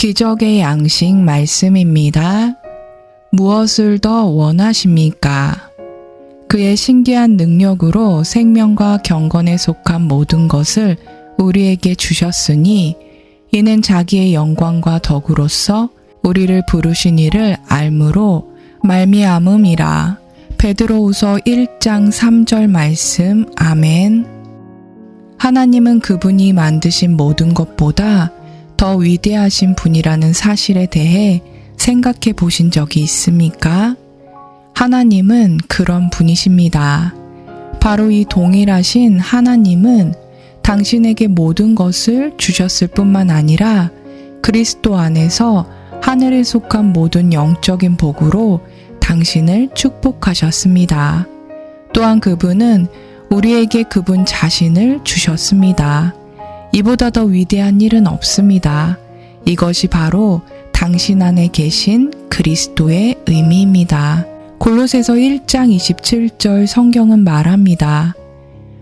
기적의 양식 말씀입니다. 무엇을 더 원하십니까? 그의 신기한 능력으로 생명과 경건에 속한 모든 것을 우리에게 주셨으니 이는 자기의 영광과 덕으로서 우리를 부르신 이를 알므로 말미암음이라. 베드로후서 1장 3절 말씀 아멘. 하나님은 그분이 만드신 모든 것보다 더 위대하신 분이라는 사실에 대해 생각해 보신 적이 있습니까? 하나님은 그런 분이십니다. 바로 이 동일하신 하나님은 당신에게 모든 것을 주셨을 뿐만 아니라 그리스도 안에서 하늘에 속한 모든 영적인 복으로 당신을 축복하셨습니다. 또한 그분은 우리에게 그분 자신을 주셨습니다. 이보다 더 위대한 일은 없습니다. 이것이 바로 당신 안에 계신 그리스도의 의미입니다. 골로새서 1장 27절 성경은 말합니다.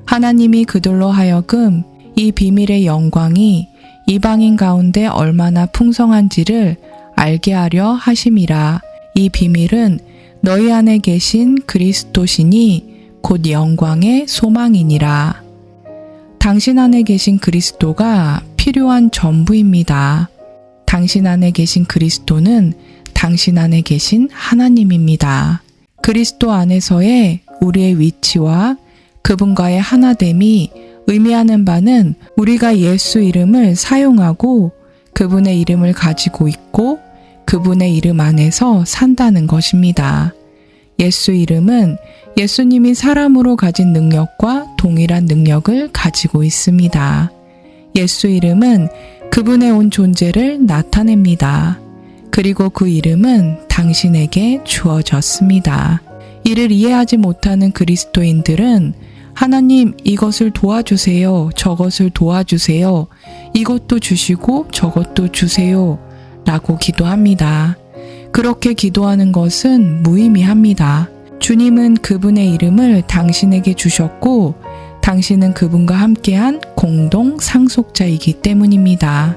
하나님이 그들로 하여금 이 비밀의 영광이 이방인 가운데 얼마나 풍성한지를 알게 하려 하심이라. 이 비밀은 너희 안에 계신 그리스도시니 곧 영광의 소망이니라. 당신 안에 계신 그리스도가 필요한 전부입니다. 당신 안에 계신 그리스도는 당신 안에 계신 하나님입니다. 그리스도 안에서의 우리의 위치와 그분과의 하나됨이 의미하는 바는 우리가 예수 이름을 사용하고 그분의 이름을 가지고 있고 그분의 이름 안에서 산다는 것입니다. 예수 이름은 예수님이 사람으로 가진 능력과 동일한 능력을 가지고 있습니다. 예수 이름은 그분의 온 존재를 나타냅니다. 그리고 그 이름은 당신에게 주어졌습니다. 이를 이해하지 못하는 그리스도인들은 하나님 이것을 도와주세요. 저것을 도와주세요. 이것도 주시고 저것도 주세요. 라고 기도합니다. 그렇게 기도하는 것은 무의미합니다. 주님은 그분의 이름을 당신에게 주셨고, 당신은 그분과 함께한 공동 상속자이기 때문입니다.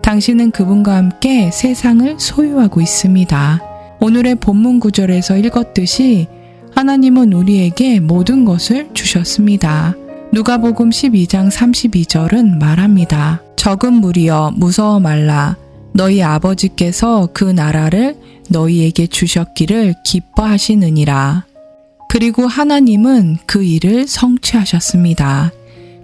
당신은 그분과 함께 세상을 소유하고 있습니다. 오늘의 본문 구절에서 읽었듯이 하나님은 우리에게 모든 것을 주셨습니다. 누가복음 12장 32절은 말합니다. 적은 무리여 무서워 말라. 너희 아버지께서 그 나라를 너희에게 주셨기를 기뻐하시느니라. 그리고 하나님은 그 일을 성취하셨습니다.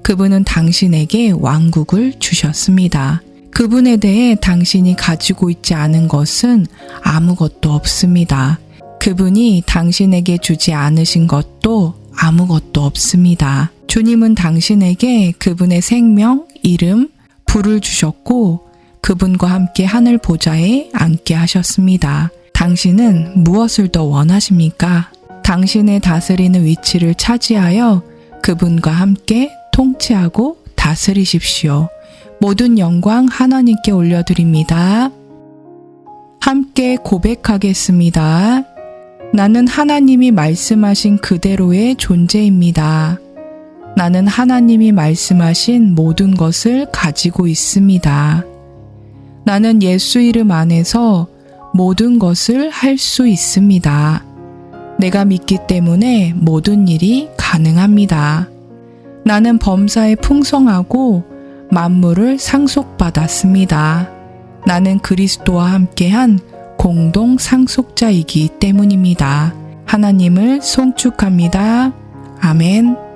그분은 당신에게 왕국을 주셨습니다. 그분에 대해 당신이 가지고 있지 않은 것은 아무것도 없습니다. 그분이 당신에게 주지 않으신 것도 아무것도 없습니다. 주님은 당신에게 그분의 생명, 이름, 불을 주셨고 그분과 함께 하늘 보좌에 앉게 하셨습니다. 당신은 무엇을 더 원하십니까? 당신의 다스리는 위치를 차지하여 그분과 함께 통치하고 다스리십시오. 모든 영광 하나님께 올려드립니다. 함께 고백하겠습니다. 나는 하나님이 말씀하신 그대로의 존재입니다. 나는 하나님이 말씀하신 모든 것을 가지고 있습니다. 나는 예수 이름 안에서 모든 것을 할 수 있습니다. 내가 믿기 때문에 모든 일이 가능합니다. 나는 범사에 풍성하고 만물을 상속받았습니다. 나는 그리스도와 함께한 공동 상속자이기 때문입니다. 하나님을 송축합니다. 아멘.